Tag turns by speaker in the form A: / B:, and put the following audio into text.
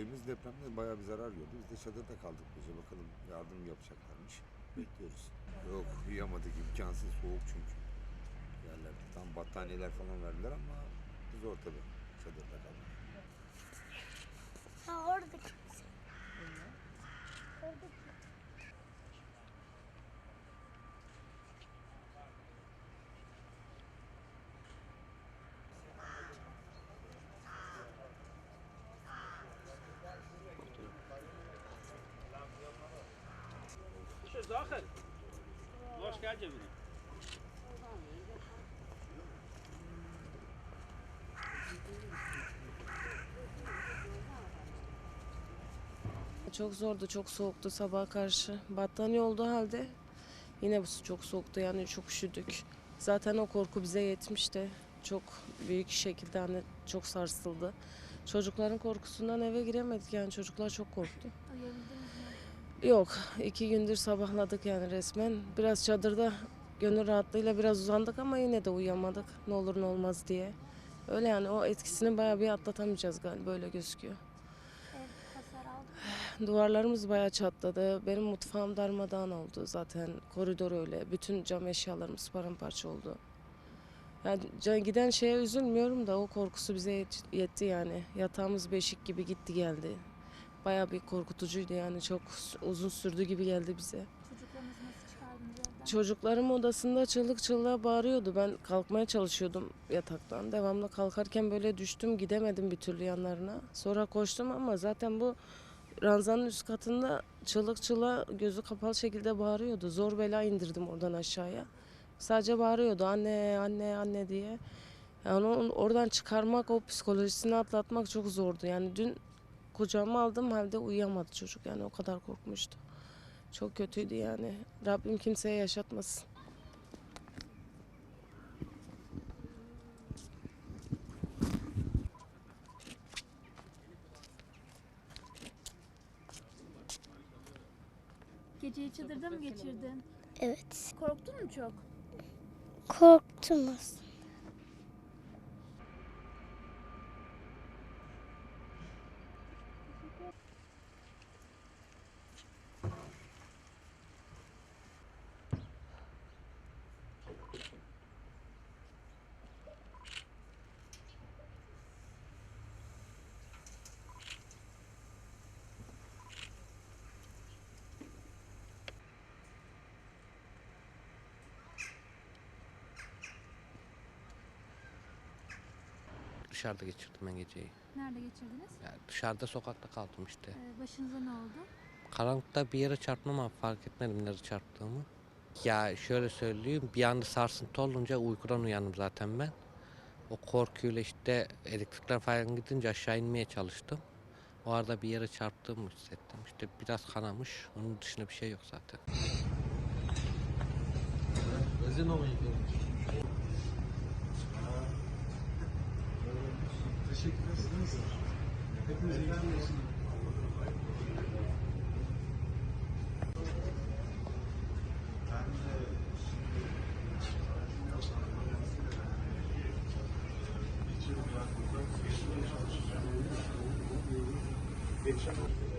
A: Evimiz depremde bayağı bir zarar gördü. Biz de çadırda kaldık gece. Bakalım yardım yapacaklarmış. Bekliyoruz. Yok uyuyamadık imkansız soğuk çünkü. Yerlerde tam battaniyeler falan verdiler ama zor tabii çadırda kalmak.
B: Ha oradaki. Oradaki.
C: شو Bakın. Boş gel cebine.
D: Çok zordu, çok soğuktu sabah karşı. Battaniye olduğu halde yine bu çok soğuktu yani çok üşüdük. Zaten o korku bize yetmişti. Çok büyük şekilde hani çok sarsıldı. Çocukların korkusundan eve giremedik yani çocuklar çok korktu. Yok iki gündür sabahladık yani resmen. Biraz çadırda gönül rahatlığıyla biraz uzandık ama yine de uyuyamadık. Ne olur ne olmaz diye. Öyle yani o etkisini bayağı bir atlatamayacağız galiba böyle gözüküyor. Duvarlarımız bayağı çatladı. Benim mutfağım darmadağın oldu zaten. Koridor öyle. Bütün cam eşyalarımız paramparça oldu. Yani giden şeye üzülmüyorum da o korkusu bize yet- yetti yani. Yatağımız beşik gibi gitti geldi. Bayağı bir korkutucuydu yani. Çok uzun sürdü gibi geldi bize.
B: Çocuklarınızı nasıl çıkardınız evden?
D: Çocuklarım odasında çığlık çığlığa bağırıyordu. Ben kalkmaya çalışıyordum yataktan. Devamlı kalkarken böyle düştüm gidemedim bir türlü yanlarına. Sonra koştum ama zaten bu ranzanın üst katında çığlık çığlığa gözü kapalı şekilde bağırıyordu. Zor bela indirdim oradan aşağıya. Sadece bağırıyordu anne anne anne diye. Yani onu oradan çıkarmak o psikolojisini atlatmak çok zordu. Yani dün kucağıma aldım halde uyuyamadı çocuk yani o kadar korkmuştu. Çok kötüydü yani. Rabbim kimseye yaşatmasın.
B: Geceyi çadırda mı geçirdin?
E: Evet.
B: Korktun mu çok?
E: Korktum aslında.
F: Dışarıda geçirdim ben geceyi.
B: Nerede geçirdiniz?
F: Yani dışarıda sokakta kaldım işte.
B: Ee, başınıza ne oldu?
F: Karanlıkta bir yere çarptım ama fark etmedim nerede çarptığımı. Ya şöyle söyleyeyim bir anda sarsıntı olunca uykudan uyandım zaten ben. O korkuyla işte elektrikler falan gidince aşağı inmeye çalıştım. O arada bir yere çarptığımı hissettim. İşte biraz kanamış. Onun dışında bir şey yok zaten. Tension